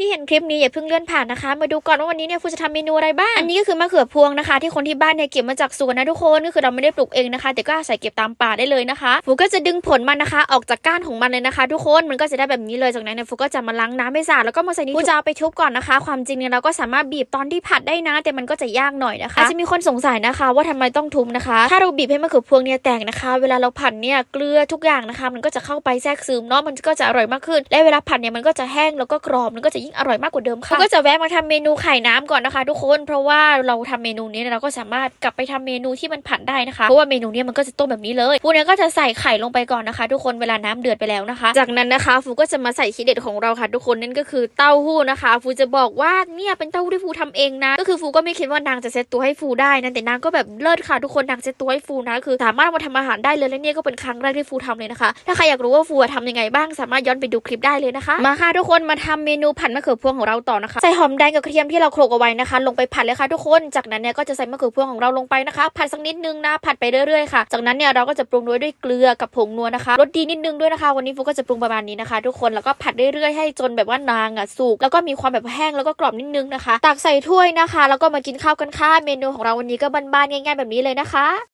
ที่เห็นคลิปนี้อย่าเพิ่งเลื่อนผ่านนะคะ มาดูก่อนว่าวันนี้เนี่ยฟูจะทำเมนูอะไรบ้าง อันนี้ก็คือมะเขือพวงนะคะ ที่คนที่บ้านเนี่ยเก็บมาจากสวนนะทุกคนก็คือเราไม่ได้ปลูกเองนะคะ แต่ก็อาศัยเก็บตามป่าได้เลยนะคะฟูก็จะดึงผลมันนะคะ ออกจากก้านของมันเลยนะคะ ทุกคนมันก็จะได้แบบนี้เลยจากนั้นเนี่ยฟูก็จะมาล้างน้ำให้สะอาดแล้วก็มาใส่นี่ฟูจะเอาไปชุบก่อนนะคะ ความจริงเนี่ยเราก็สามารถบีบตอนที่ผัดได้นะ แต่มันก็จะยากหน่อยนะคะอาจจะมีคนสงสัยนะคะ ว่าทำไมต้องทุบนะคะ ถ้าเราบีบให้มะเขือพวงเนี่ยแตกนะคะ เวลาเราผัดเนี่ยเกลือทุกอย่างนะคะ มันก็จะเข้าไปแทรกซึมเนาะมันก็จะอร่อยมากขึ้น และเวลาผัดเนี่ยมันก็จะแห้งแล้วก็กรอบมันก็จะยิ่งอร่อยมากกว่าเดิมค่ะก็จะแวะมาทำเมนูไข่น้ำก่อนนะคะ ทุกคน เพราะว่าเราทำเมนูนี้เราก็สามารถกลับไปทำเมนูที่มันผัดได้นะคะ เพราะว่าเมนูนี้มันก็จะต้มแบบนี้เลยฟูเนี่ยก็จะใส่ไข่ลงไปก่อนนะคะ ทุกคนเวลาน้ำเดือดไปแล้วนะคะ จากนั้นนะคะฟูก็จะมาใส่ทีเด็ดของเราค่ะ ทุกคนนั่นก็คือเต้าหู้นะคะ ฟูจะบอกว่าเนี่ยเป็นเต้าหู้ที่ฟูทำเองนะ ก็คือฟูก็ไม่คิดว่านางจะเซตตัวให้ฟูได้นะแต่นางก็แบบเลิศค่ะทุกคนนางเซตตัวให้ฟูนะคือสามารถมาทำอาหารได้เลยและเนี่ยก็เป็นครั้งแรกที่ฟูทำเลยนะคะ ถ้าใครอยากรู้ว่าฟูทำยังไงบ้างสามารถย้อนไปดูคลิปได้เลยนะคะ มาค่ะทุกคนมาทำเมนูผัดมะเขือพวงของเราต่อนะคะ ใส่หอมแดงกับกระเทียมที่เราโขลกเอาไว้นะคะ ลงไปผัดเลยค่ะทุกคน จากนั้นเนี่ยก็จะใส่มะเขือพวงของเราลงไปนะคะ ผัดสักนิดนึงนะผัดไปเรื่อยๆค่ะ จากนั้นเนี่ยเราก็จะปรุงด้วยด้วยเกลือกับผงนัวนะคะรสดีนิดนึงด้วยนะคะ วันนี้ฟูก็จะปรุงประมาณนี้นะคะ ทุกคนแล้วก็ผัดเรื่อยๆให้จนแบบว่านางอะสุกแล้วก็มีความแบบแห้งแล้วก็กรอบนิดนึงนะคะ ตักใส่ถ้วยนะคะ แล้วก็มากินข้าวกันค่ะเมนูของเราวันนี้ก็บ้านๆง่ายๆแบบนี้เลยนะคะ